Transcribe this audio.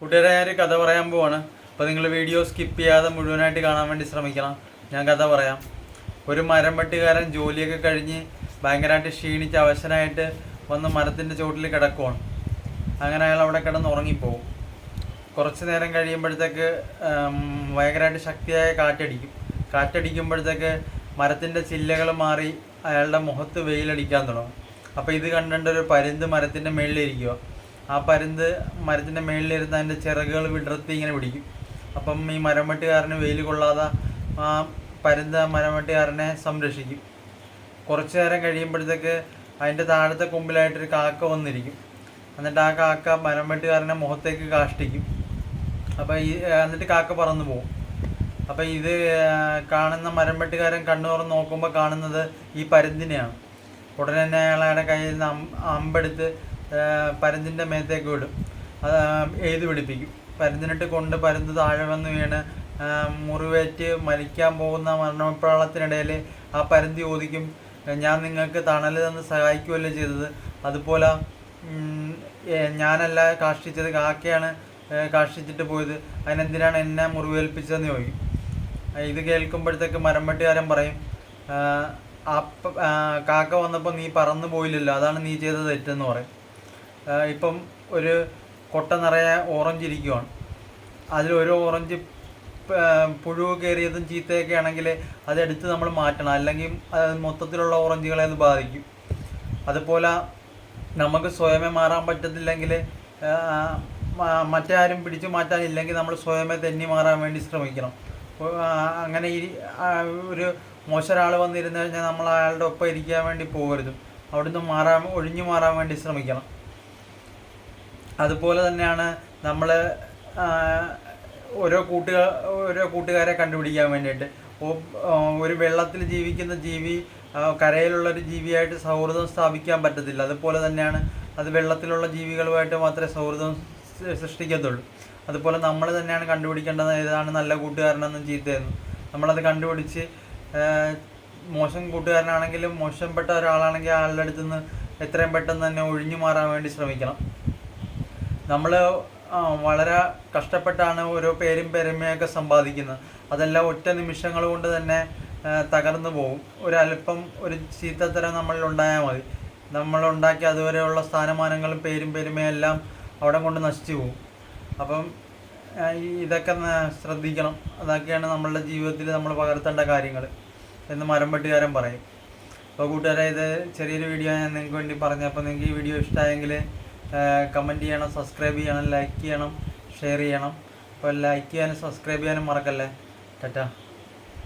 കൂട്ടുകാരെ ഒരു കഥ പറയാൻ പോവാണ്. അപ്പോൾ നിങ്ങൾ വീഡിയോ സ്കിപ്പ് ചെയ്യാതെ മുഴുവനായിട്ട് കാണാൻ വേണ്ടി ശ്രമിക്കണം. ഞാൻ കഥ പറയാം. ഒരു മരം വെട്ടുകാരൻ ജോലിയൊക്കെ കഴിഞ്ഞ് ഭയങ്കരമായിട്ട് ക്ഷീണിച്ച് അവശനായിട്ട് വന്ന് മരത്തിന്റെ ചോട്ടിൽ കിടക്കുവാണ്. അങ്ങനെ അയാൾ അവിടെ കിടന്ന് ഉറങ്ങിപ്പോവും. കുറച്ച് നേരം കഴിയുമ്പോഴത്തേക്ക് ഭയങ്കരമായിട്ട് ശക്തിയായ കാറ്റടിക്കും. കാറ്റടിക്കുമ്പോഴത്തേക്ക് മരത്തിന്റെ ചില്ലകൾ മാറി അയാളുടെ മുഖത്ത് വെയിലടിക്കാൻ തുടങ്ങും. അപ്പോൾ ഇത് കണ്ടുകൊണ്ട് ഒരു പരുന്ത് മരത്തിന്റെ മേളിലിരിക്കുക ആ പരുന്ത് മരത്തിന്റെ മേളിലിരുന്ന് അതിന്റെ ചിറകുകൾ വിടർത്തി ഇങ്ങനെ പിടിക്കും. അപ്പം ഈ മരം വെട്ടുകാരന് വെയിൽ കൊള്ളാതെ ആ പരുന്ത് മരം വെട്ടുകാരനെ സംരക്ഷിക്കും. കുറച്ച് നേരം കഴിയുമ്പോഴത്തേക്ക് അതിന്റെ താഴത്തെ കൊമ്പിലായിട്ടൊരു കാക്ക വന്നിരിക്കും. എന്നിട്ട് ആ കാക്ക മരം വെട്ടുകാരനെ മുഖത്തേക്ക് കാഷ്ടിക്കും. അപ്പോൾ ഈ എന്നിട്ട് കാക്ക പറന്നു പോകും. അപ്പോൾ ഇത് കാണുന്ന മരം വെട്ടുകാരൻ കണ്ണു തുറന്ന് നോക്കുമ്പോൾ കാണുന്നത് ഈ പരുന്തിനെയാണ്. ഉടനെ തന്നെ അയാളുടെ കയ്യിൽ നിന്ന് അമ്പെടുത്ത് പരുന്തിന്റെ മേത്തേക്ക് വിടും. അത് എഴുതി പിടിപ്പിക്കും. പരുന്തിനിട്ട് കൊണ്ട് പരുന്ത് താഴെ വന്ന് വീണ് മുറിവേറ്റ് മരിക്കാൻ പോകുന്ന മരണപ്രാളത്തിനിടയിൽ ആ പരുന്തി ചോദിക്കും ഞാൻ നിങ്ങൾക്ക് തണൽ തന്ന് സഹായിക്കുമല്ലോ ചെയ്തത്? അതുപോലെ ഞാനല്ല കാഷ്ടിച്ചത്. കാക്കയാണ് കാഷ്ടിച്ചിട്ട് പോയത്. അതിനെന്തിനാണ് എന്നെ മുറിവേൽപ്പിച്ചതെന്ന് ചോദിക്കും. ഇത് കേൾക്കുമ്പോഴത്തേക്ക് മരംവെട്ടുകാരൻ പറയും കാക്ക വന്നപ്പോൾ നീ പറന്നു പോയില്ലല്ലോ. അതാണ് നീ ചെയ്ത തെറ്റെന്ന് പറയും. ഇപ്പം ഒരു കൊട്ട നിറയെ ഓറഞ്ച് ഇരിക്കുവാണ്. അതിൽ ഒരു ഓറഞ്ച് പുഴു കയറിയതും ചീത്തയൊക്കെ ആണെങ്കിൽ അതെടുത്ത് നമ്മൾ മാറ്റണം. അല്ലെങ്കിൽ മൊത്തത്തിലുള്ള ഓറഞ്ചുകളെ അത് ബാധിക്കും. അതുപോലെ നമുക്ക് സ്വയമേ മാറാൻ പറ്റത്തില്ലെങ്കിൽ മറ്റാരും പിടിച്ചു മാറ്റാനില്ലെങ്കിൽ നമ്മൾ സ്വയമേ തെന്നി മാറാൻ വേണ്ടി ശ്രമിക്കണം. അങ്ങനെ ഈ ഒരു മോശം ഒരാൾ വന്നിരുന്നു കഴിഞ്ഞാൽ നമ്മൾ അയാളുടെ ഒപ്പം ഇരിക്കാൻ വേണ്ടി പോകരുത്. അവിടുന്ന് മാറാൻ ഒഴിഞ്ഞു മാറാൻ വേണ്ടി ശ്രമിക്കണം. അതുപോലെ തന്നെയാണ് നമ്മൾ ഓരോ കൂട്ടുകാർ ഓരോ കൂട്ടുകാരെ കണ്ടുപിടിക്കാൻ വേണ്ടിയിട്ട്. ഒരു വെള്ളത്തിൽ ജീവിക്കുന്ന ജീവി കരയിലുള്ള ഒരു ജീവിയായിട്ട് സൗഹൃദം സ്ഥാപിക്കാൻ പറ്റത്തില്ല. അതുപോലെ തന്നെയാണ് അത് വെള്ളത്തിലുള്ള ജീവികളുമായിട്ട് മാത്രമേ സൗഹൃദം സൃഷ്ടിക്കത്തുള്ളൂ. അതുപോലെ നമ്മൾ തന്നെയാണ് കണ്ടുപിടിക്കേണ്ടത് ഏതാണ് നല്ല കൂട്ടുകാരനെന്നും ചീത്തയെന്നും. നമ്മളത് കണ്ടുപിടിച്ച് മോശം കൂട്ടുകാരനാണെങ്കിലും മോശപ്പെട്ട ഒരാളാണെങ്കിൽ ആളുടെ അടുത്ത് നിന്ന് എത്രയും പെട്ടെന്ന് തന്നെ ഒഴിഞ്ഞു മാറാൻ വേണ്ടി ശ്രമിക്കണം. നമ്മൾ വളരെ കഷ്ടപ്പെട്ടാണ് ഓരോ പേരും പെരുമയൊക്കെ സമ്പാദിക്കുന്നത്. അതെല്ലാം ഒറ്റ നിമിഷങ്ങൾ കൊണ്ട് തന്നെ തകർന്നു പോകും ഒരല്പം ഒരു ചീത്തത്തരം നമ്മളിൽ ഉണ്ടായാൽ മതി. നമ്മൾ ഉണ്ടാക്കിയ അതുവരെയുള്ള സ്ഥാനമാനങ്ങളും പേരും പെരുമയും എല്ലാം അവിടെ കൊണ്ട് നശിച്ചു പോകും അപ്പം ഇതൊക്കെ ശ്രദ്ധിക്കണം. അതൊക്കെയാണ് നമ്മളുടെ ജീവിതത്തിൽ നമ്മൾ പകർത്തേണ്ട കാര്യങ്ങൾ എന്ന് മരം പറയും. അപ്പോൾ കൂട്ടുകാരെ ഇത് ചെറിയൊരു വീഡിയോ ഞാൻ നിങ്ങൾക്ക് വേണ്ടി പറഞ്ഞു അപ്പോൾ നിങ്ങൾക്ക് ഈ വീഡിയോ ഇഷ്ടമായെങ്കിൽ കമന്റ് ചെയ്യണം സബ്സ്ക്രൈബ് ചെയ്യണം ലൈക്ക് ചെയ്യണം ഷെയർ ചെയ്യണം. അപ്പോൾ ലൈക്ക് ചെയ്യാനും സബ്സ്ക്രൈബ് ചെയ്യാനും മറക്കല്ലേ? ടാറ്റ.